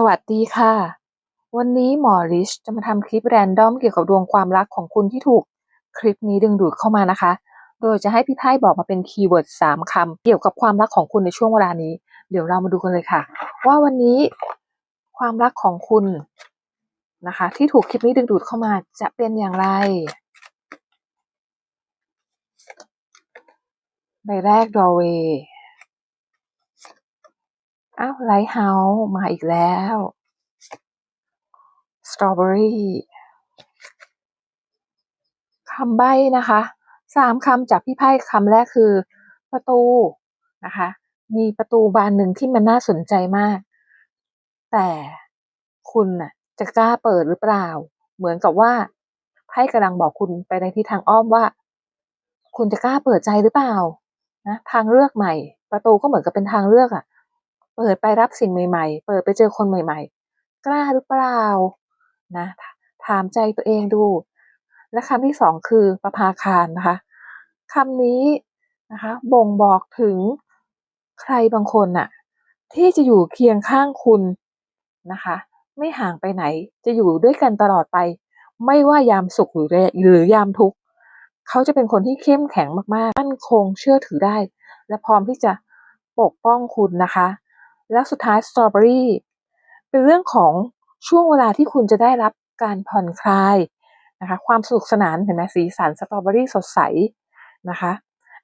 สวัสดีค่ะ วันนี้หมอริชจะมาทำคลิปแรนดอมเกี่ยวกับดวงความรักของคุณที่ถูกคลิปนี้ดึงดูดเข้ามานะคะ โดยจะให้พี่ไพ่บอกมาเป็นคีย์เวิร์ดสามคำเกี่ยวกับความรักของคุณในช่วงเวลานี้ เดี๋ยวเรามาดูกันเลยค่ะ ว่าวันนี้ความรักของคุณนะคะ ที่ถูกคลิปนี้ดึงดูดเข้ามาจะเป็นอย่างไรใบแรกดอเว อ้าวไลท์เฮาส์มาอีกแล้วสตรอเบอรี่คำใบ้นะคะสามคำจากพี่ไพ่คำแรกคือ ประตูนะคะ มีประตูบานหนึ่งที่มันน่าสนใจมาก แต่คุณน่ะ จะกล้าเปิดหรือเปล่า เหมือนกับว่าไพ่กำลังบอกคุณไปในทิศทางอ้อมว่า คุณจะกล้าเปิดใจหรือเปล่านะทางเลือกใหม่ ประตูก็เหมือนกับเป็นทางเลือกอะ่ะ เปิดไปรับสิ่งใหม่ ๆ เปิดไปเจอคนใหม่ ๆ กล้าหรือเปล่านะถามใจตัวเองดู และคำที่สองคือประภาคารนะคะคำนี้นะคะบ่งบอกถึงใครบางคนน่ะที่จะอยู่เคียงข้างคุณนะคะ ไม่ห่างไปไหนจะอยู่ด้วยกันตลอดไป ไม่ว่ายามสุขหรือหรือยามทุกข์เขาจะเป็นคนที่เข้มแข็งมากๆมั่นคงเชื่อถือได้ และพร้อมที่จะปกป้องคุณนะคะ แล้วสุดท้ายสตรอเบอรี่เป็นเรื่องของช่วงเวลาที่คุณจะได้รับการผ่อนคลายนะคะความสนุกสนานเห็นไหมสีสันสตรอเบอรี่สดใสนะคะ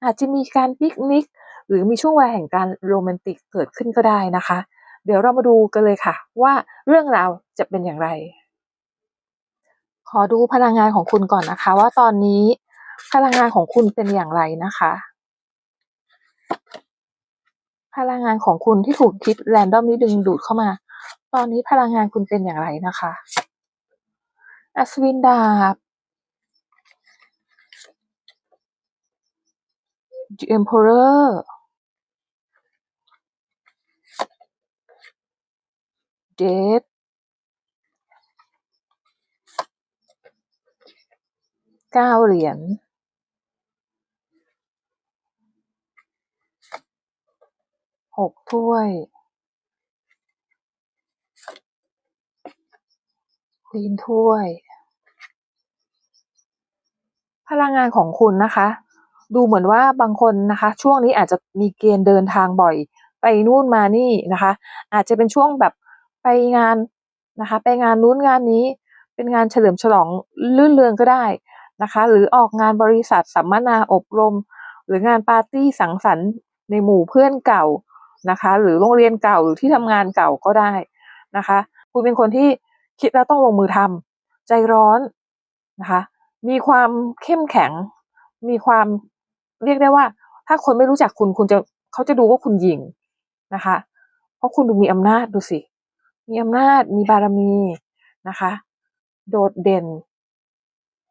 อาจจะมีการปิกนิก หรือมีช่วงเวลาแห่งการโรแมนติกเกิดขึ้นก็ได้นะคะ เดี๋ยวเรามาดูกันเลยค่ะ ว่าเรื่องราวจะเป็นอย่างไร ขอดูพลังงานของคุณก่อนนะคะ ว่าตอนนี้พลังงานของคุณเป็นอย่างไรนะคะ พลังงานของคุณที่ถูกคิดแรนดอมนี้ดึงดูดเข้ามา ตอนนี้พลังงานคุณเป็นอย่างไรนะคะ อัศวินดาบ The Emperor Death เก้าเหรียญ หกถ้วยควีนถ้วย พลังงานของคุณนะคะ ดูเหมือนว่าบางคนนะคะ ช่วงนี้อาจจะมีเกณฑ์เดินทางบ่อย ไปนู่นมานี่นะคะ อาจจะเป็นช่วงแบบไปงานนะคะ ไปงานนู้นงานนี้ เป็นงานเฉลิมฉลองลื่นเรืองก็ได้นะคะ หรือออกงานบริษัทสัมมนาอบรม หรืองานปาร์ตี้สังสรรค์ในหมู่เพื่อนเก่า นะคะ หรือโรงเรียนเก่าหรือที่ทำงานเก่าก็ได้นะคะ คุณเป็นคนที่คิดแล้วต้องลงมือทำใจร้อนนะคะ มีความเข้มแข็ง มีความเรียกได้ว่า ถ้าคนไม่รู้จักคุณคุณจะเขาจะดูว่าคุณหยิ่งนะคะ เพราะคุณดูมีอำนาจดูสิ มีอำนาจมีบารมีนะคะ โดดเด่น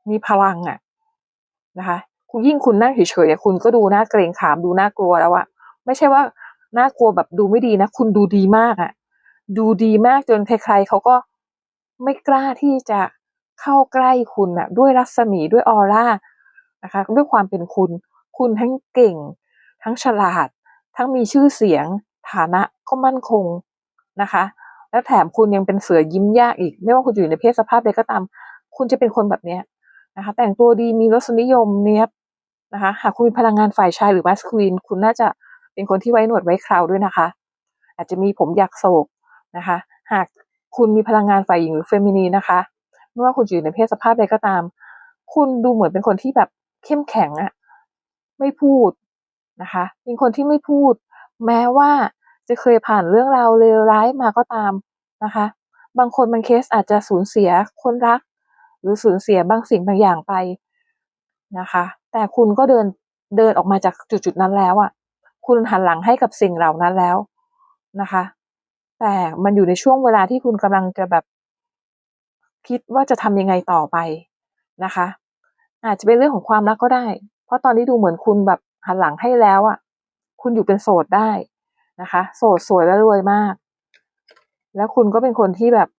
มีพลังอะ่ะนะคะคุณยิ่งคุณนั่งเฉยๆคุณก็ดูน่าเกรงขามดูน่ากลัวแล้วอะไม่ใช่ว่า น่ากลัวแบบดูไม่ดีนะ คุณดูดีมากอะ่ะดูดีมากจนใครๆเขาก็ไม่กล้าที่จะเข้าใกล้คุณอะด้วยรัศมีด้วยออร่านะคะ ด้วยความเป็นคุณ คุณทั้งเก่ง ทั้งฉลาด ทั้งมีชื่อเสียง ฐานะก็มั่นคงนะคะ แล้วแถมคุณยังเป็นเสือยิ้มยากอีก ไม่ว่าคุณอยู่ในเพศสภาพใดก็ตาม คุณจะเป็นคนแบบนี้นะคะ แต่งตัวดีมีรสนิยมเนี้ยนะคะ หากคุณมีพลังงานฝ่ายชายหรือมัสคูลินคุณน่าจะ เป็นคนที่ไว้หนวดไว้คราวด้วยนะคะ อาจจะมีผมอยากโศกนะคะ หากคุณมีพลังงานฝ่ายหญิงหรือเฟมินีนะคะไม่ว่าคุณอยู่ในเพศสภาพใดก็ตาม คุณดูเหมือนเป็นคนที่แบบเข้มแข็งอะไม่พูดนะคะ เป็นคนที่ไม่พูด แม้ว่าจะเคยผ่านเรื่องราวเลวร้ายมาก็ตามนะคะ บางคนบางเคสอาจจะสูญเสียคนรัก หรือสูญเสียบางสิ่งบางอย่างไปนะคะ แต่คุณก็เดินเดินออกมาจากจุดๆนั้นแล้วอะ่ะ คุณหันหลังให้กับสิ่งเหล่านั้นแล้วนะคะ แต่มันอยู่ในช่วงเวลาที่คุณกำลังจะแบบคิดว่าจะทำยังไงต่อไปนะคะ อาจจะเป็นเรื่องของความรักก็ได้ เพราะตอนนี้ดูเหมือนคุณแบบหันหลังให้แล้วอะ่ะ คุณอยู่เป็นโสดได้นะคะ โสดสวยและรวยมาก แล้วคุณก็เป็นคนที่แบบ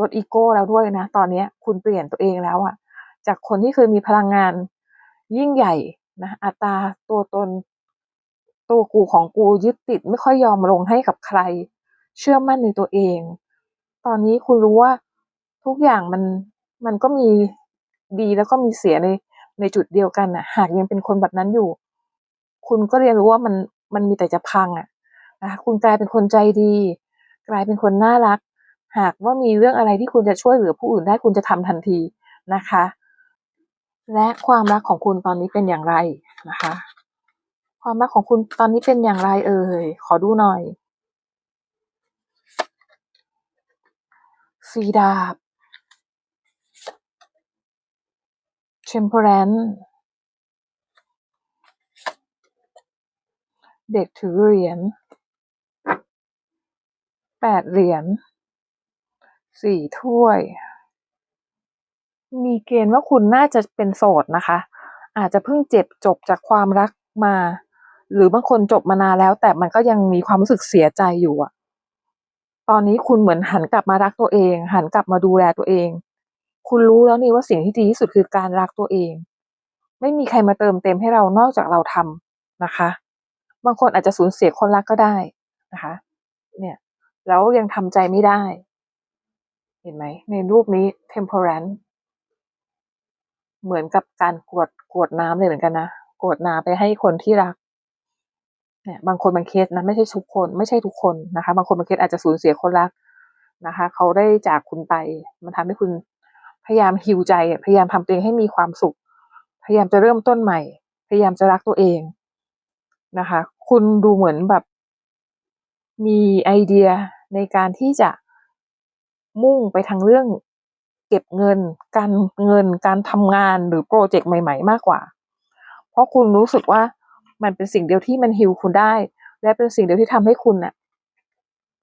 ลดอีโก้แล้วด้วยนะ ตอนนี้คุณเปลี่ยนตัวเองแล้วอะ จากคนที่เคยมีพลังงานยิ่งใหญ่ นะอัตราตัวตน ตัวกูของกูยึดติดไม่ค่อยยอมลงให้กับใคร เชื่อมั่นในตัวเอง ตอนนี้คุณรู้ว่าทุกอย่างมันมันก็มีดีแล้วก็มีเสียในในจุดเดียวกันน่ะ หากยังเป็นคนแบบนั้นอยู่ คุณก็เรียนรู้ว่ามันมันมีแต่จะพังอะนะคุณกลายเป็นคนใจดี กลายเป็นคนน่ารัก หากว่ามีเรื่องอะไรที่คุณจะช่วยเหลือผู้อื่นได้คุณจะทำทันทีนะคะ และความรักของคุณตอนนี้เป็นอย่างไรนะคะ ความรักของคุณตอนนี้เป็นอย่างไรเอ่ย ขอดูหน่อยสีดาบ temperance เด็กถือเหรียญแปดเหรียญสี่ถ้วย มีเกณฑ์ว่าคุณน่าจะเป็นโสดนะคะ อาจจะเพิ่งเจ็บจบจากความรักมา หรือบางคนจบมานานแล้ว แต่มันก็ยังมีความรู้สึกเสียใจอยู่อะตอนนี้คุณเหมือนหันกลับมารักตัวเอง หันกลับมาดูแลตัวเอง คุณรู้แล้วนี่ว่าสิ่งที่ดีที่สุดคือการรักตัวเอง ไม่มีใครมาเติมเต็มให้เรานอกจากเราทำนะคะ บางคนอาจจะสูญเสียคนรักก็ได้นะคะ เนี่ยแล้วยังทำใจไม่ได้ เห็นไหมในรูปนี้ temperance เหมือนกับการกวดกวดน้ำเลยเหมือนกันนะกวดน้ำไปให้คนที่รัก เนี่ย บางคนบางเคสนะไม่ใช่ทุกคนไม่ใช่ทุกคนนะคะ บางคนบางเคสอาจจะสูญเสียคนรักนะคะ เขาได้จากคุณไป มันทำให้คุณพยายามฮิวใจ พยายามทำตัวเองให้มีความสุข พยายามจะเริ่มต้นใหม่ พยายามจะรักตัวเองนะคะ คุณดูเหมือนแบบมีไอเดียในการที่จะมุ่งไปทางเรื่อง เก็บเงิน การเงิน การทำงานหรือโปรเจกต์ใหม่ ๆ มากกว่า เพราะคุณรู้สึกว่ามันเป็นสิ่งเดียวที่มันฮิวคุณได้ และเป็นสิ่งเดียวที่ทำให้คุณน่ะ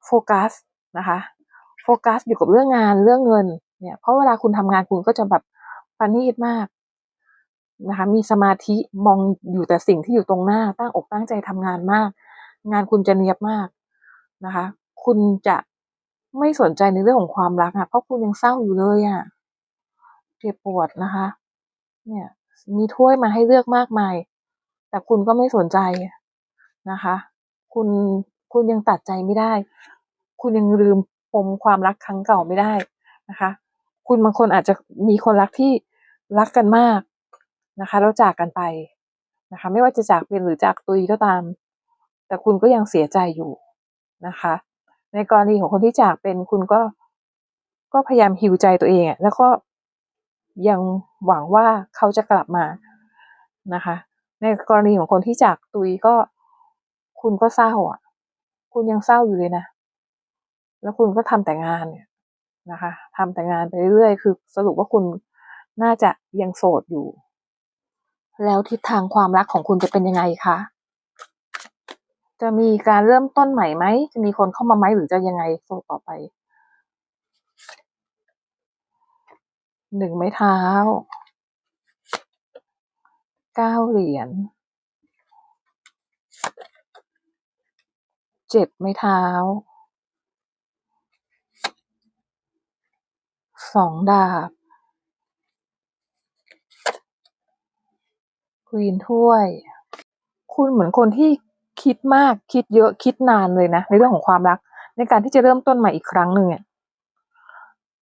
โฟกัสนะคะโฟกัสอยู่กับเรื่องงานเรื่องเงินเนี่ยเพราะเวลาคุณทำงานคุณก็จะแบบประณีตมากนะคะมีสมาธิมองอยู่แต่สิ่งที่อยู่ตรงหน้าตั้งอกตั้งใจทำงานมาก งานคุณจะเนียบมากนะคะ คุณจะ ไม่สนใจในเรื่องของความรักอะเพราะคุณยังเศร้าอยู่เลยอะเจ็บปวดนะคะ เนี่ย มีถ้วยมาให้เลือกมากมาย แต่คุณก็ไม่สนใจนะคะ คุณคุณยังตัดใจไม่ได้ คุณยังลืมปมความรักครั้งเก่าไม่ได้นะคะ คุณบางคนอาจจะมีคนรักที่รักกันมากนะคะแล้วจากกันไปนะคะ ไม่ว่าจะจากเป็นหรือจากตุยก็ตาม แต่คุณก็ยังเสียใจอยู่นะคะ ในกรณีของคนที่จากเป็นคุณก็ก็พยายามฮิวใจตัวเองอะแล้วก็ยังหวังว่าเขาจะกลับมานะคะ ในกรณีของคนที่จากตุยก็ คุณก็เศร้าอะ คุณยังเศร้าอยู่เลยนะแล้วคุณก็ทำแต่งานเนี่ยนะคะทำแต่งานไปเรื่อยๆคือ สรุปว่าคุณน่าจะยังโสดอยู่ แล้วทิศทางความรักของคุณจะเป็นยังไงคะ จะมีการเริ่มต้นใหม่ไหม จะมีคนเข้ามาไหมหรือจะยังไงโสต่อไป หนึ่งไม้เท้า เก้าเหรียญ เจ็ดไม้เท้า สองดาบควีนถ้วย คุณเหมือนคนที่ คิดมากคิดเยอะคิดนานเลยนะ ในเรื่องของความรัก ในการที่จะเริ่มต้นใหม่อีกครั้งหนึ่งเนี่ย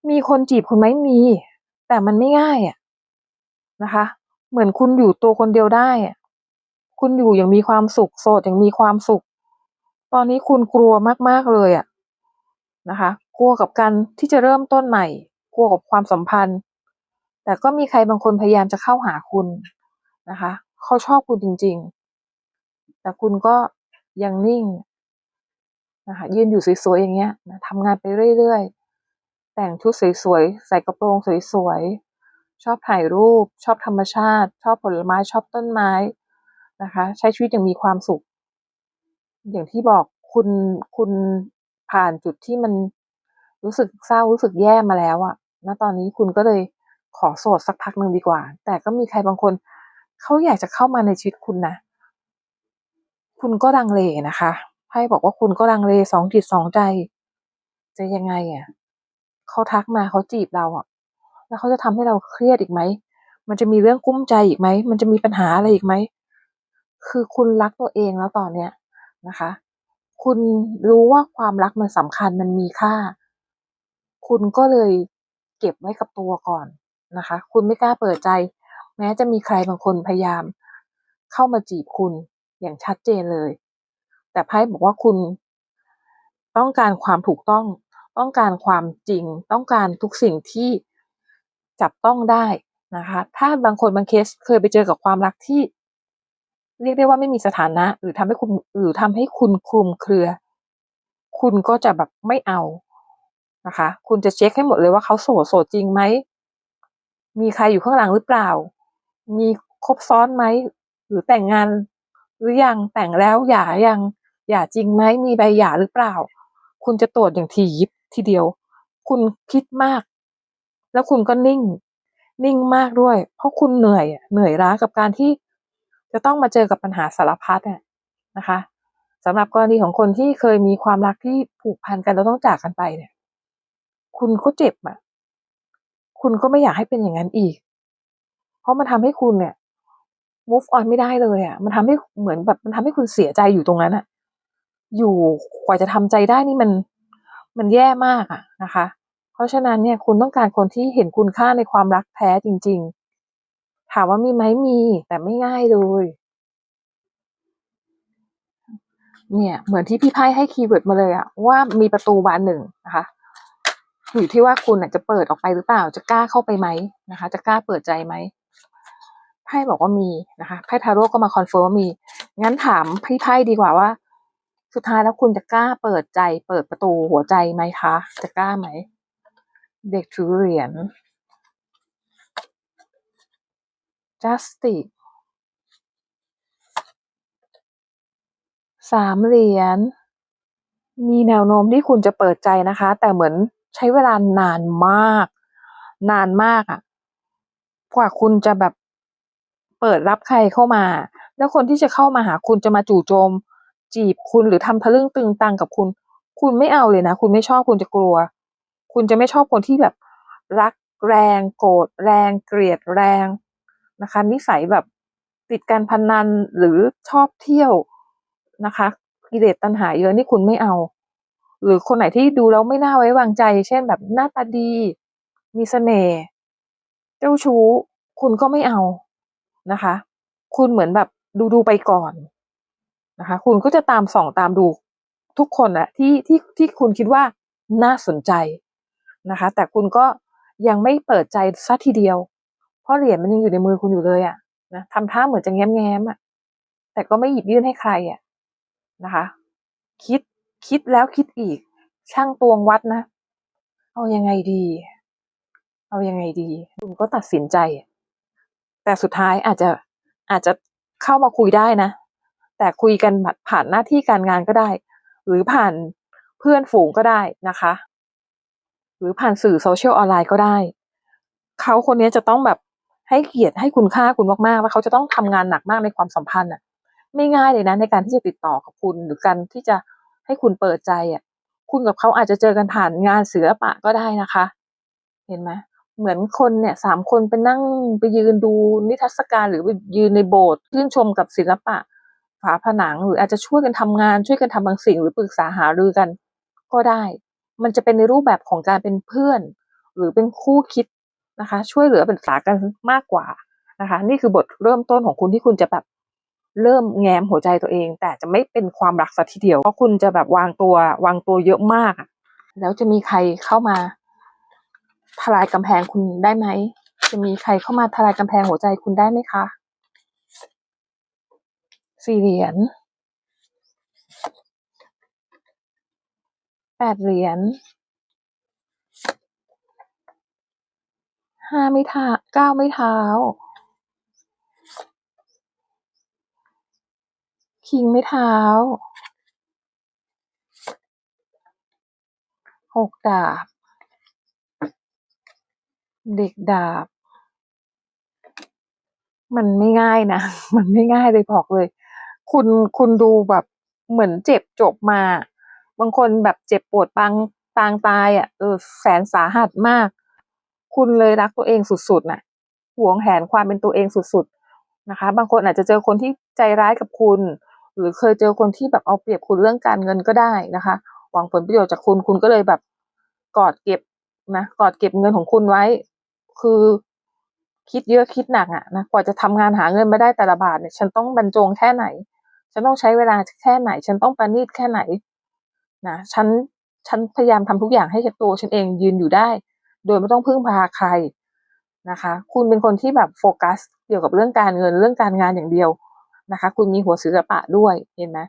มีคนจีบคุณไหมมี แต่มันไม่ง่ายอะนะคะ เหมือนคุณอยู่ตัวคนเดียวได้อะคุณอยู่อย่างมีความสุขโสดอย่างมีความสุข ตอนนี้คุณกลัวมากๆเลยอะนะคะ กลัวกับการที่จะเริ่มต้นใหม่ กลัวกับความสัมพันธ์ แต่ก็มีใครบางคนพยายามจะเข้าหาคุณนะคะ เขาชอบคุณจริง แต่คุณก็ยังนิ่งนะคะยืนอยู่สวยๆอย่างเงี้ยนะทำงานไปเรื่อยๆ แต่งชุดสวยๆ ใส่กระโปรงสวยๆ ชอบถ่ายรูป ชอบธรรมชาติ ชอบผลไม้ชอบต้นไม้นะคะ ใช้ชีวิตอย่างมีความสุข อย่างที่บอกคุณคุณผ่านจุดที่มันรู้สึกเศร้ารู้สึกแย่มาแล้วอะณตอนนี้คุณก็เลยขอโสดสักพักหนึ่งดีกว่า แต่ก็มีใครบางคนเขาอยากจะเข้ามาในชีวิตคุณนะ คุณก็ลังเลนะคะไพ่บอกว่าคุณก็ลังเลสองจิตสองใจ จะยังไงอะเขาทักมาเขาจีบเราอะแล้วเขาจะทำให้เราเครียดอีกไหมมันจะมีเรื่องกุ้มใจอีกไหมมันจะมีปัญหาอะไรอีกไหมคือคุณรักตัวเองแล้วตอนเนี้ยนะคะ คุณรู้ว่าความรักมันสำคัญมันมีค่า คุณก็เลยเก็บไว้กับตัวก่อนนะคะ คุณไม่กล้าเปิดใจ แม้จะมีใครบางคนพยายาม เข้ามาจีบคุณ อย่างชัดเจนเลย แต่ไพ่บอกว่าคุณต้องการความถูกต้อง ต้องการความจริง ต้องการทุกสิ่งที่จับต้องได้นะคะ ถ้าบางคนบางเคสเคยไปเจอกับความรักที่ เรียกได้ว่าไม่มีสถานะ หรือทำให้คุณหรือทำให้คุณคลุมเครือ คุณก็จะแบบไม่เอานะคะ คุณจะเช็คให้หมดเลยว่าเขาโสดโสดจริงไหม มีใครอยู่ข้างหลังหรือเปล่า มีครบซ้อนไหม หรือแต่งงาน หรือยังแต่งแล้วหย่ายังหย่าจริงไหมมีใบหย่าหรือเปล่า คุณจะตรวจอย่างทียิบทีเดียว คุณคิดมาก แล้วคุณก็นิ่ง นิ่งมากด้วย เพราะคุณเหนื่อยเหนื่อยล้ากับการที่จะต้องมาเจอกับปัญหาสารพัดอะนะคะสำหรับกรณีของคนที่เคยมีความรักที่ผูกพันกันแล้วต้องจากกันไปเนี่ย คุณก็เจ็บอะ คุณก็ไม่อยากให้เป็นอย่างนั้นอีก เพราะมันทำให้คุณเนี่ย move on ไม่ได้เลยอะมันทำให้เหมือนแบบมันทำให้คุณเสียใจอยู่ตรงนั้นอะอยู่กว่าจะทำใจได้นี่มันมันแย่มากอะนะคะ เพราะฉะนั้นเนี่ยคุณต้องการคนที่เห็นคุณค่าในความรักแท้จริง ๆ ถามว่ามีไหมมี แต่ไม่ง่ายเลย เนี่ยเหมือนที่พี่ไพ่ให้คีย์เวิร์ดมาเลยอะว่ามีประตูบานหนึ่งนะคะอยู่ที่ว่าคุณจะเปิดออกไปหรือเปล่า จะกล้าเข้าไปไหมนะคะ จะกล้าเปิดใจไหม พ่บอกว่ามีนะคะไพ่ทาโร่ก็มาคอนเฟิร์มว่ามี งั้นถามพี่ไพ่ดีกว่าว่า สุดท้ายแล้วคุณจะกล้าเปิดใจ เปิดประตูหัวใจไหมคะ จะกล้าไหม เด็กถือเหรียญ justice สามเหรียญ มีแนวโน้มที่คุณจะเปิดใจนะคะ แต่เหมือนใช้เวลานานมาก นานมากอะกว่าคุณจะแบบ เปิดรับใครเข้ามา แล้วคนที่จะเข้ามาหาคุณจะมาจู่โจม จีบคุณหรือทำทะลึ่งตึงตังกับคุณ คุณไม่เอาเลยนะ คุณไม่ชอบคุณจะกลัว คุณจะไม่ชอบคนที่แบบรักแรง โกรธแรง เกลียดแรงนะคะ นิสัยแบบติดการพนันหรือชอบเที่ยวนะคะกิเลสตัณหาเยอะนี่คุณไม่เอา หรือคนไหนที่ดูแล้วไม่น่าไว้วางใจ เช่นแบบหน้าตาดี มีเสน่ห์เจ้าชู้ คุณก็ไม่เอา นะคะ คุณเหมือนแบบดูดูไปก่อนนะคะ คุณก็จะตามส่องตามดูทุกคนอะที่ที่ที่คุณคิดว่าน่าสนใจนะคะ แต่คุณก็ยังไม่เปิดใจสัทีเดียว เพราะเหรียญมันยังอยู่ในมือคุณอยู่เลยอะนะทำท่าเหมือนจะแง้มแง้มอะแต่ก็ไม่หยิบยื่นให้ใครอะนะคะ คิดคิดแล้วคิดอีก ช่างตวงวัดนะ เอายังไงดี เอายังไงดี คุณก็ตัดสินใจ แต่สุดท้ายอาจจะอาจจะเข้ามาคุยได้นะ แต่คุยกันผ่านหน้าที่การงานก็ได้ หรือผ่านเพื่อนฝูงก็ได้นะคะ หรือผ่านสื่อโซเชียลออนไลน์ก็ได้ เขาคนนี้จะต้องแบบให้เกียรติให้คุณค่าคุณมากๆว่าเขาจะต้องทำงานหนักมากในความสัมพันธ์อะ ไม่ง่ายเลยนะในการที่จะติดต่อกับคุณหรือการที่จะให้คุณเปิดใจอะ คุณกับเขาอาจจะเจอกันผ่านงานศิลปะก็ได้นะคะ เห็นไหม เหมือนคนเนี่ยสามคนไปนั่งไปยืนดูนิทรรศการหรือไปยืนในโบสถ์ชื่นชมกับศิลปะ ฝาผนังหรืออาจจะช่วยกันทำงานช่วยกันทำบางสิ่งหรือปรึกษาหารือกัน ก็ได้ มันจะเป็นในรูปแบบของการเป็นเพื่อน หรือเป็นคู่คิดนะคะ ช่วยเหลือปรึกษากันมากกว่านะคะ นี่คือบทเริ่มต้นของคุณที่คุณจะแบบเริ่มแง้มหัวใจตัวเอง แต่จะไม่เป็นความรักสัทีเดียวเพราะคุณจะแบบวางตัววางตัวเยอะมากแล้วจะมีใครเข้ามา ทลายกำแพงคุณได้ไหม จะมีใครเข้ามาทลายกำแพงหัวใจคุณได้ไหมคะ สี่เหรียญ แปดเหรียญ ห้าไม้เท้าเก้าไม้เท้า คิงไม้เท้า หกดาบ เด็กดาบ มันไม่ง่ายนะ มันไม่ง่ายเลยบอกเลย คุณคุณดูแบบเหมือนเจ็บจบมา บางคนแบบเจ็บปวดปางปางตายอะเออแสนสาหัสมาก คุณเลยรักตัวเองสุดๆน่ะหวงแหนความเป็นตัวเองสุดๆนะคะ บางคนอาจจะเจอคนที่ใจร้ายกับคุณ หรือเคยเจอคนที่แบบเอาเปรียบคุณเรื่องการเงินก็ได้นะคะ หวังผลประโยชน์จากคุณคุณก็เลยแบบกอดเก็บนะกอดเก็บเงินของคุณไว้ คือคิดเยอะคิดหนักอะนะกว่าจะทำงานหาเงินมาได้แต่ละบาทเนี่ย ฉันต้องบรรจงแค่ไหน ฉันต้องใช้เวลาแค่ไหน ฉันต้องประณีตแค่ไหนนะฉันฉันพยายามทำทุกอย่างให้ตัวฉันเองยืนอยู่ได้ โดยไม่ต้องพึ่งพาใครนะคะ คุณเป็นคนที่แบบโฟกัสเกี่ยวกับเรื่องการเงินเรื่องการงานอย่างเดียวนะคะ คุณมีหัวศิลปะด้วยเห็นไหม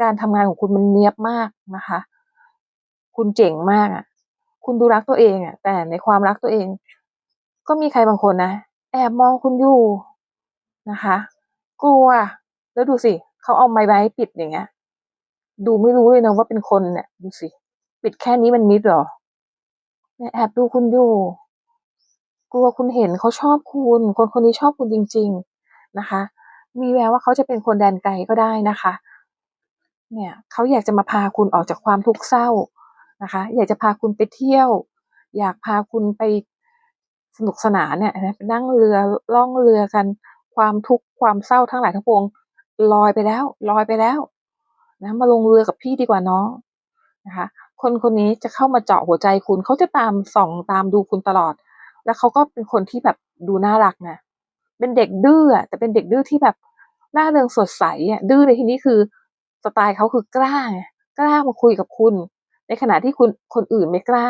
การทำงานของคุณมันเนียบมากนะคะ คุณเจ๋งมากอะ คุณดูรักตัวเองอะ แต่ในความรักตัวเอง ก็มีใครบางคนนะ แอบมองคุณอยู่นะคะ กลัว แล้วดูสิเขาเอาไม้ใบปิดอย่างเงี้ย ดูไม่รู้เลยนะว่าเป็นคนเนี่ยดูสิ ปิดแค่นี้มันมิดหรอเนี่ยแอบดูคุณอยู่ กลัวคุณเห็นเขาชอบคุณ คนคนนี้ชอบคุณจริง ๆนะคะ มีแววว่าเขาจะเป็นคนแดนไกลก็ได้นะคะ เนี่ยเขาอยากจะมาพาคุณออกจากความทุกข์เศร้านะคะ อยากจะพาคุณไปเที่ยว อยากพาคุณไป สนุกสนานเนี่ยนะนั่งเรือล่องเรือกัน ความทุกข์ความเศร้าทั้งหลายทั้งปวงลอยไปแล้วลอยไปแล้วนะมาลงเรือกับพี่ดีกว่าน้องนะคะ คนคนนี้จะเข้ามาเจาะหัวใจคุณเขาจะตามส่องตามดูคุณตลอด แล้วเขาก็เป็นคนที่แบบดูน่ารักนะเป็นเด็กดื้อแต่เป็นเด็กดื้อที่แบบน่าเริงสดใสอะดื้อในที่นี้คือสไตล์เขาคือกล้าไงกล้ามาคุยกับคุณ ในขณะที่คุณคนอื่นไม่กล้า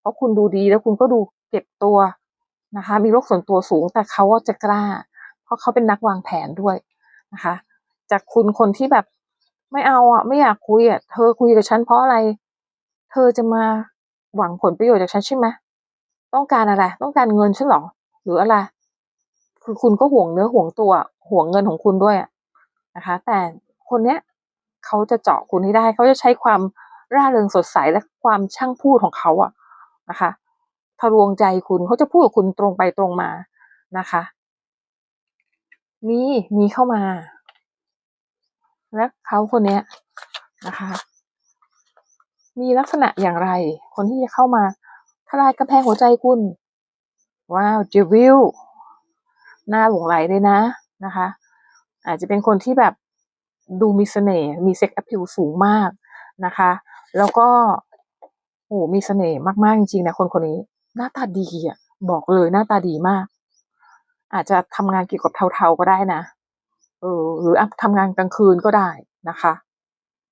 เพราะคุณดูดีแล้วคุณก็ดู เก็บตัวนะคะ มีโรคส่วนตัวสูง แต่เขาก็จะกล้า เพราะเขาเป็นนักวางแผนด้วยนะคะ จากคุณคนที่แบบไม่เอาอะไม่อยากคุยอะเธอคุยกับฉันเพราะอะไร เธอจะมาหวังผลประโยชน์จากฉันใช่ไหมต้องการอะไร ต้องการเงินฉันหรอหรืออะไร คือคุณก็ห่วงเนื้อห่วงตัวห่วงเงินของคุณด้วยนะคะ แต่คนเนี้ยเขาจะเจาะคุณให้ได้ เขาจะใช้ความร่าเริงสดใสและความช่างพูดของเขาอะนะคะ ทะลวงใจคุณเขาจะพูดกับคุณตรงไปตรงมานะคะ มีมีเข้ามา และเขาคนเนี้ยนะคะ มีลักษณะอย่างไร คนที่จะเข้ามาทลายกำแพงหัวใจคุณ ว้าวเจวิลหน้าหลงไหลเลยนะนะคะ อาจจะเป็นคนที่แบบดูมีเสน่ห์มีเซ็กแอพพิลสูงมากนะคะ แล้วก็โอ้มีเสน่ห์มาก ๆ จริง ๆ นะคนคนนี้ หน้าตาดีอะ บอกเลยหน้าตาดีมาก อาจจะทำงานเกี่ยวกับเทาๆก็ได้นะเออหรือทำงานกลางคืนก็ได้นะคะ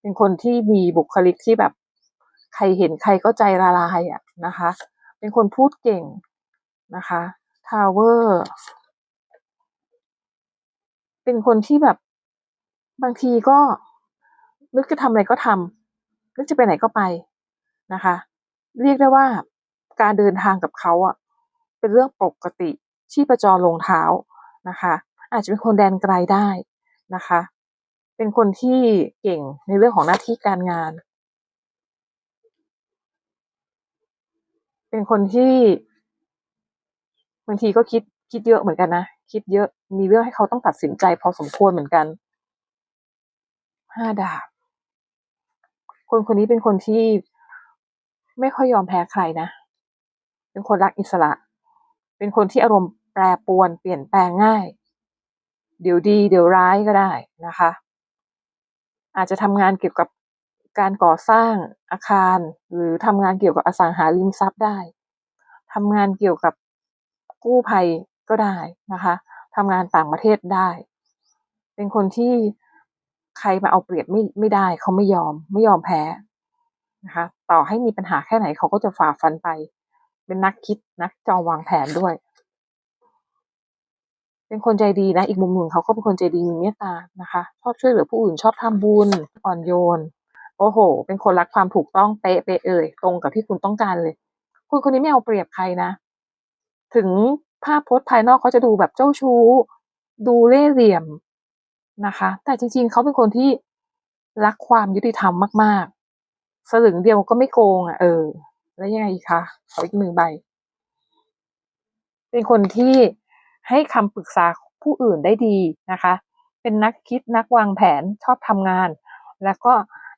เป็นคนที่มีบุคลิกที่แบบ ใครเห็นใครก็ใจละลายอะนะคะ เป็นคนพูดเก่งนะคะทาวเวอร์เป็นคนที่แบบบางทีก็นึกจะทำอะไรก็ทำนึกจะไปไหนก็ไปนะคะ เรียกได้ว่า การเดินทางกับเขาอะเป็นเรื่องปกติชีพจรลงเท้านะคะ อาจจะเป็นคนแดนไกลได้นะคะ เป็นคนที่เก่งในเรื่องของหน้าที่การงาน เป็นคนที่บางทีก็คิดคิดเยอะเหมือนกันนะคิดเยอะมีเรื่องให้เขาต้องตัดสินใจพอสมควรเหมือนกันห้าดาบคนคนนี้เป็นคนที่ไม่ค่อยยอมแพ้ใครนะ เป็นคนรักอิสระ เป็นคนที่อารมณ์แปรปรวนเปลี่ยนแปลงง่าย เดี๋ยวดี เดี๋ยวร้ายก็ได้นะคะ อาจจะทำงานเกี่ยวกับการก่อสร้างอาคาร หรือทำงานเกี่ยวกับอสังหาริมทรัพย์ได้ทำงานเกี่ยวกับกู้ภัยก็ได้นะคะทำงานต่างประเทศได้ เป็นคนที่ใครมาเอาเปรียบไม่ไม่ได้ เขาไม่ยอมไม่ยอมแพ้นะคะ ต่อให้มีปัญหาแค่ไหนเขาก็จะฝ่าฟันไป เป็นนักคิดนักจองวางแผนด้วย เป็นคนใจดีนะ อีกมุมหนึ่งเขาก็เป็นคนใจดีมีเมตตานะคะ ชอบช่วยเหลือผู้อื่นชอบทำบุญอ่อนโยน โอ้โห เป็นคนรักความถูกต้องเป๊ะเป๊ะเอ่ยตรงกับที่คุณต้องการเลย คุณคนนี้ไม่เอาเปรียบใครนะ ถึงภาพพจน์ภายนอกเขาจะดูแบบเจ้าชู้ ดูเล่ห์เหลี่ยมนะคะ แต่จริงๆ เขาเป็นคนที่รักความยุติธรรมมาก ๆ สลึงเดียวก็ไม่โกงอะ เออ แล้วยังไงอีกคะขออีกหนึ่งใบ เป็นคนที่ให้คำปรึกษาผู้อื่นได้ดีนะคะ เป็นนักคิดนักวางแผนชอบทำงาน แล้วก็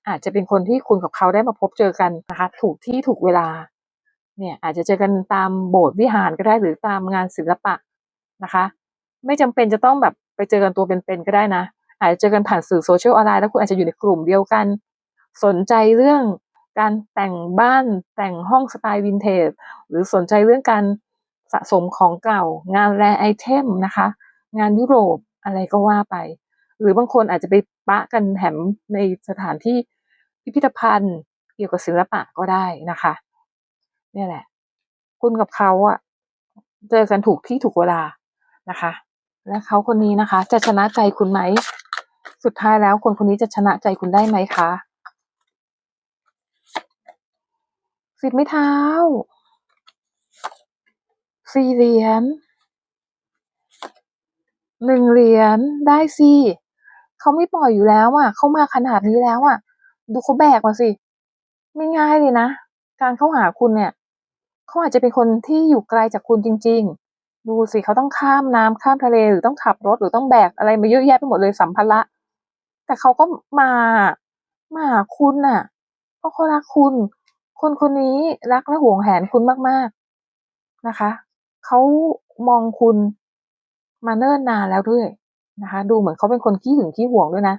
อาจจะเป็นคนที่คุณกับเขาได้มาพบเจอกันนะคะ ถูกที่ถูกเวลา เนี่ยอาจจะเจอกันตามโบสถ์วิหารก็ได้หรือตามงานศิลปะนะคะ ไม่จำเป็นจะต้องแบบไปเจอกันตัวเป็นๆก็ได้นะ อาจจะเจอกันผ่านสื่อโซเชียลออนไลน์แล้วคุณอาจจะอยู่ในกลุ่มเดียวกัน สนใจเรื่อง การแต่งบ้านแต่งห้องสไตล์วินเทจหรือสนใจเรื่องการสะสมของเก่างานแรไอเทมนะคะ งานยุโรปอะไรก็ว่าไป หรือบางคนอาจจะไปปะกันแถมในสถานที่พิพิธภัณฑ์เกี่ยวกับศิลปะก็ได้นะคะเนี่ยแหละ คุณกับเขาอะเจอกันถูกที่ถูกเวลานะคะ และเขาคนนี้นะคะ จะชนะใจคุณไหม สุดท้ายแล้วคนคนนี้จะชนะใจคุณได้ไหมคะ สิบไม้เท้า สี่เหรียญหนึ่งเหรียญได้สิเขาไม่ปล่อยอยู่แล้วอะ เขามาขนาดนี้แล้วอะ ดูเขาแบกมาสิ ไม่ง่ายเลยนะ การเข้าหาคุณเนี่ย เขาอาจจะเป็นคนที่อยู่ไกลจากคุณจริง ๆ ดูสิเขาต้องข้ามน้ำข้ามทะเลหรือต้องขับรถหรือต้องแบกอะไรมาเยอะแยะไปหมดเลยสัมภาระ แต่เขาก็มา มาหาคุณน่ะ เพราะเขารักคุณ คนคนนี้รักและห่วงแหนคุณมาก ๆนะคะ เขามองคุณมาเนิ่นนานแล้วด้วยนะคะ ดูเหมือนเขาเป็นคนขี้หึงขี้หวงด้วยนะ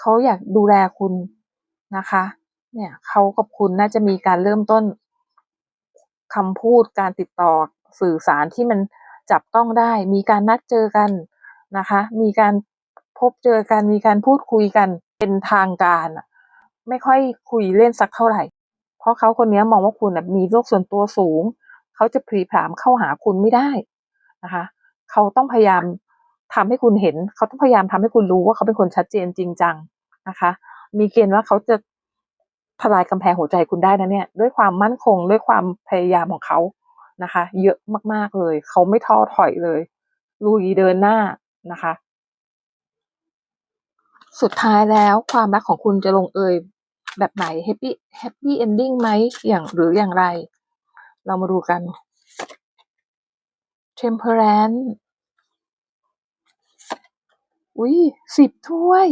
เขาอยากดูแลคุณนะคะ เนี่ยเขากับคุณน่าจะมีการเริ่มต้นคำพูดการติดต่อสื่อสารที่มันจับต้องได้ มีการนัดเจอกันนะคะ มีการพบเจอกัน มีการพูดคุยกันเป็นทางการไม่ค่อยคุยเล่นสักเท่าไหร่ เพราะเขาคนนี้มองว่าคุณนะมีโลกส่วนตัวสูง เขาจะพลีผามเข้าหาคุณไม่ได้นะคะ เขาต้องพยายามทำให้คุณเห็น เขาต้องพยายามทำให้คุณรู้ว่าเขาเป็นคนชัดเจนจริงจังนะคะ มีเกณฑ์ว่าเขาจะทลายกำแพงหัวใจคุณได้นะเนี่ย ด้วยความมั่นคงด้วยความพยายามของเขานะคะ เยอะมากๆเลย เขาไม่ท้อถอยเลยลุยเดินหน้านะคะ สุดท้ายแล้วความรักของคุณจะลงเอย แบบไหนแฮปปี้แฮปปี้เอนดิ้งไหมอย่างหรืออย่างไร เรามาดูกัน temperance อุ้ยสิบถ้วย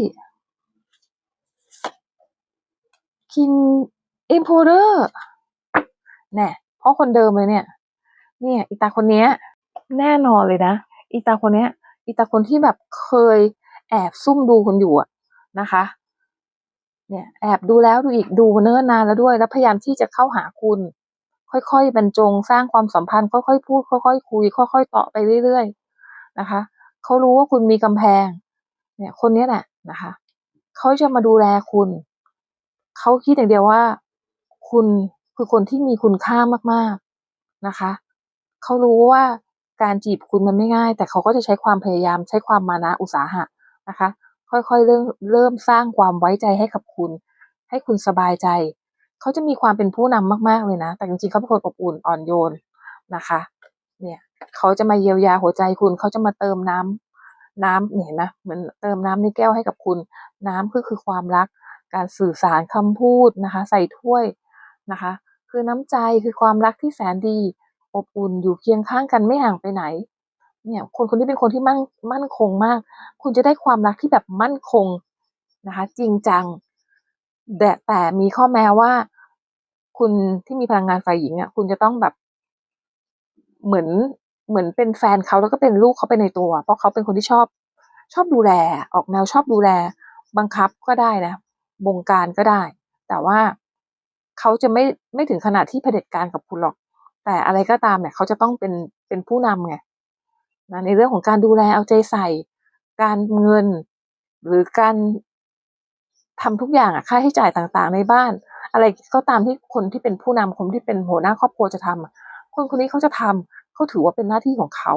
king emperor แน่เพราะคนเดิมเลยเนี่ย เนี่ยอีตาคนเนี้ย แน่นอนเลยนะ อีตาคนเนี้ย อีตาคนที่แบบเคยแอบซุ่มดูคุณอยู่อะนะคะ เนี่ยแอบดูแล้วดูอีกดูเนิ่นนานแล้วด้วย แล้วพยายามที่จะเข้าหาคุณ ค่อยๆบรรจงสร้างความสัมพันธ์ค่อยๆพูดค่อยๆคุย ค่อยๆเตาะไปเรื่อยๆนะคะเขารู้ว่าคุณมีกำแพง เนี่ย คนนี้แหละนะคะเขาจะมาดูแลคุณเขาคิดอย่างเดียวว่า คุณคือคนที่มีคุณค่ามากๆนะคะเขารู้ว่าการจีบคุณมันไม่ง่าย แต่เขาก็จะใช้ความพยายามใช้ความมานะอุตสาหะนะคะ ค่อยๆเริ่มเริ่มสร้างความไว้ใจให้กับคุณ ให้คุณสบายใจ เขาจะมีความเป็นผู้นำมากๆเลยนะ แต่จริงๆเขาเป็นคนอบอุ่นอ่อนโยนนะคะ เนี่ยเขาจะมาเยียวยาหัวใจคุณ เขาจะมาเติมน้ำน้ำเนี่ยเห็นไหมเหมือนเติมน้ำในแก้วให้กับคุณ น้ำก็คือความรัก การสื่อสารคำพูดนะคะ ใส่ถ้วยนะคะ คือน้ำใจคือความรักที่แสนดี อบอุ่นอยู่เคียงข้างกันไม่ห่างไปไหน เนี่ย คนคนนี้เป็นคนที่มั่นมั่นคงมาก คุณจะได้ความรักที่แบบมั่นคงนะคะ จริงจัง แต่แต่มีข้อแม้ว่า คุณที่มีพลังงานฝ่ายหญิงอะคุณจะต้องแบบ เหมือนเหมือนเป็นแฟนเขาแล้วก็เป็นลูกเขาไปในตัว เพราะเขาเป็นคนที่ชอบ ชอบดูแล ออกแนวชอบดูแล บังคับก็ได้นะบงการก็ได้ แต่ว่าเขาจะไม่ไม่ถึงขนาดที่เผด็จการกับคุณหรอก แต่อะไรก็ตามเนี่ยเขาจะต้องเป็นเป็นผู้นำไง นะในเรื่องของการดูแลเอาใจใส่ การเงิน หรือการทำทุกอย่างอะค่าใช้จ่ายต่างๆ ในบ้าน อะไรก็ตามที่คนที่เป็นผู้นำคนที่เป็นหัวหน้าครอบครัวจะทำอะคนคนนี้เขาจะทำเขาถือว่าเป็นหน้าที่ของเขา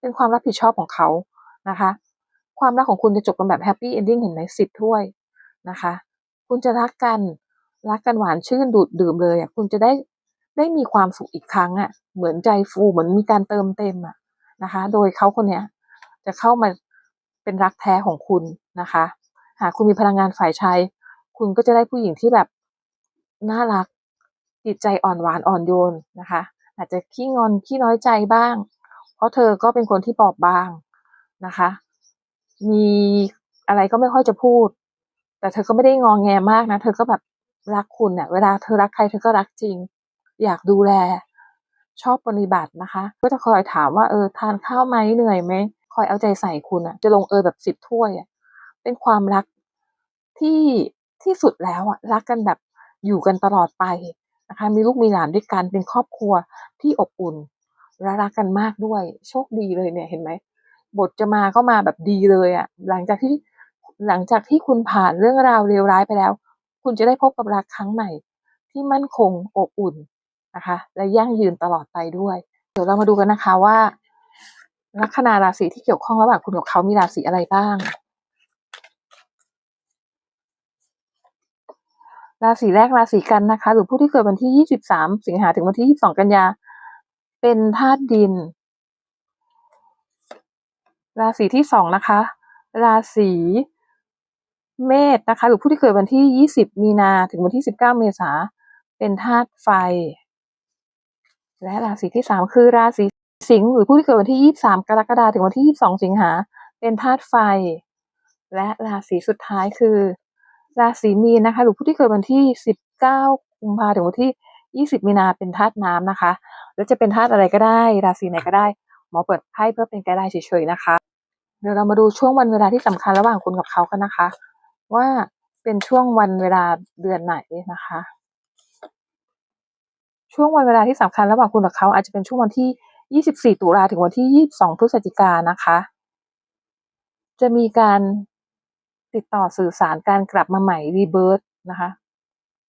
เป็นความรับผิดชอบของเขานะคะ ความรักของคุณจะจบกันแบบแฮปปี้เอนดิ้งเห็นไหมสิบถ้วยนะคะ คุณจะรักกันรักกันหวานชื่นดูดดื่มเลยอะคุณจะได้ได้มีความสุขอีกครั้งอะเหมือนใจฟูเหมือนมีการเติมเต็มอะ นะคะ โดยเขาคนเนี้ยจะเข้ามาเป็นรักแท้ของคุณนะคะ หากคุณมีพลังงานฝ่ายชาย คุณก็จะได้ผู้หญิงที่แบบน่ารัก จิตใจอ่อนหวานอ่อนโยนนะคะ อาจจะขี้งอนขี้น้อยใจบ้าง เพราะเธอก็เป็นคนที่บอบบางนะคะ มีอะไรก็ไม่ค่อยจะพูด แต่เธอก็ไม่ได้งองแงมากนะ เธอก็แบบรักคุณเนี่ยเวลาเธอรักใครเธอก็รักจริง อยากดูแล ชอบปฏิบัตินะคะ ก็จะคอยถามว่าเออทานข้าวไหมเหนื่อยไหมคอยเอาใจใส่คุณอะจะลงเอยแบบสิบถ้วยอะเป็นความรักที่ที่สุดแล้วอะรักกันแบบอยู่กันตลอดไปนะคะมีลูกมีหลานด้วยกันเป็นครอบครัวที่อบอุ่นและรักกันมากด้วย โชคดีเลยเนี่ยเห็นไหมบทจะมาก็มาแบบดีเลยอะหลังจากที่หลังจากที่คุณผ่านเรื่องราวเลวร้ายไปแล้ว คุณจะได้พบกับรักครั้งใหม่ ที่มั่นคงอบอุ่น นะคะ และยั่งยืนตลอดไปด้วย เดี๋ยวเรามาดูกันนะคะว่า ลัคนาราศีที่เกี่ยวข้องระหว่างคุณกับเขามีราศีอะไรบ้าง ราศีแรกราศีกันนะคะ หรือผู้ที่เกิดวันที่ 23 สิงหาถึงวันที่ 22 กันยา เป็นธาตุดิน ราศีที่สองนะคะ ราศีเมษนะคะ หรือผู้ที่เกิดวันที่ 20 มีนาถึงวันที่ 19 เมษาเป็นธาตุไฟ และราศีที่สามคือราศีสิงห์หรือผู้ที่เกิดวันที่23กรกฎาคมถึงวันที่22สิงหาเป็นธาตุไฟ และราศีสุดท้ายคือ ราศีมีนนะคะ หรือผู้ที่เกิดวันที่19กุมภาถึงวันที่20มีนาเป็นธาตุน้ำนะคะ แล้วจะเป็นธาตุอะไรก็ได้ ราศีไหนก็ได้หมอเปิดไพ่เพื่อเป็นไกด์ไลน์เฉยๆนะคะเดี๋ยวเรามาดูช่วงวันเวลาที่สำคัญระหว่างคุณกับเขากันนะคะ ว่าเป็นช่วงวันเวลาเดือนไหนนะคะ ช่วงวันเวลาที่สำคัญระหว่างคุณกับเขาอาจจะเป็นช่วงวันที่ 24 ตุลาถึงวันที่ 22 พฤศจิกายนนะคะ จะมีการติดต่อสื่อสารการกลับมาใหม่รีเบิร์ตนะคะ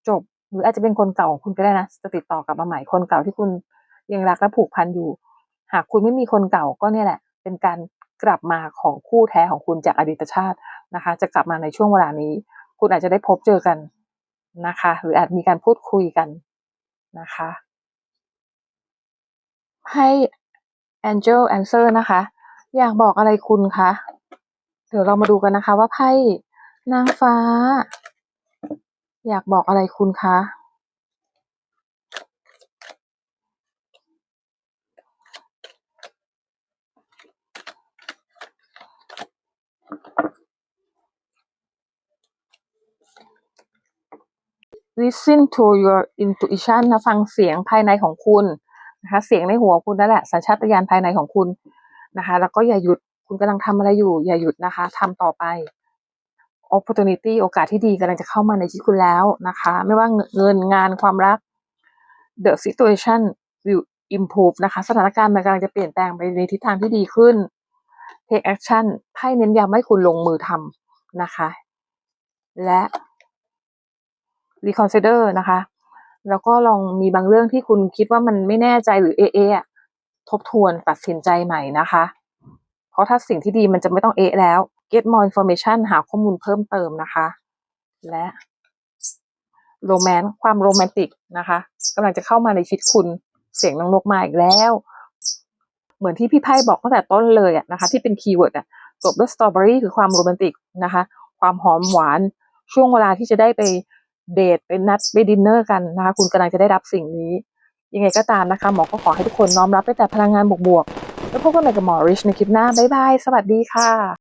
จบหรืออาจจะเป็นคนเก่าของคุณก็ได้นะ จะติดต่อกลับมาใหม่คนเก่าที่คุณยังรักและผูกพันอยู่ หากคุณไม่มีคนเก่าก็เนี่ยแหละ เป็นการกลับมาของคู่แท้ของคุณจากอดีตชาตินะคะ จะกลับมาในช่วงเวลานี้ คุณอาจจะได้พบเจอกันนะคะ หรืออาจมีการพูดคุยกัน นะคะ ให้ Angel Answer นะคะ อยากบอกอะไรคุณคะ เดี๋ยวเรามาดูกันนะคะว่าไพ่นางฟ้า อยากบอกอะไรคุณคะ listen to your intuition นะฟังเสียงภายในของคุณนะคะ เสียงในหัวคุณนั่นแหละสัญชาตญาณภายในของคุณนะคะ แล้วก็อย่าหยุดคุณกำลังทำอะไรอยู่ อย่าหยุดนะคะทำต่อไป opportunity โอกาสที่ดีกำลังจะเข้ามาในชีวิตคุณแล้วนะคะ ไม่ว่าเงินงานความรัก the situation will improve นะคะ สถานการณ์มันกำลังจะเปลี่ยนแปลงไปในทิศทางที่ดีขึ้น take action ไพ่เน้นย้ำให้คุณลงมือทำนะคะ และ reconsider นะคะ แล้วก็ลองมีบางเรื่องที่คุณคิดว่ามันไม่แน่ใจหรือเอะเอะทบทวนตัดสินใจใหม่นะคะ เพราะถ้าสิ่งที่ดีมันจะไม่ต้องเอะแล้ว get more information หาข้อมูลเพิ่มเติมนะคะ และ romance ความโรแมนติกนะคะกำลังจะเข้ามาในชีวิตคุณเสียงนงนกมาอีกแล้ว เหมือนที่พี่ไพ่บอกตั้งแต่ต้นเลยอะนะคะ ที่เป็นคีย์เวิร์ดอะจบด้วยสตรอเบอรี่คือความโรแมนติกนะคะ ความหอมหวานช่วงเวลาที่จะได้ไป เดทไปนัดไปดินเนอร์กันนะคะคุณกำลังจะได้รับสิ่งนี้ ยังไงก็ตามนะคะหมอก็ขอให้ทุกคนน้อมรับไปแต่พลังงานบวกๆแล้วพบกันใหม่กับหมอริชในคลิปหน้าบ๊ายบายสวัสดีค่ะ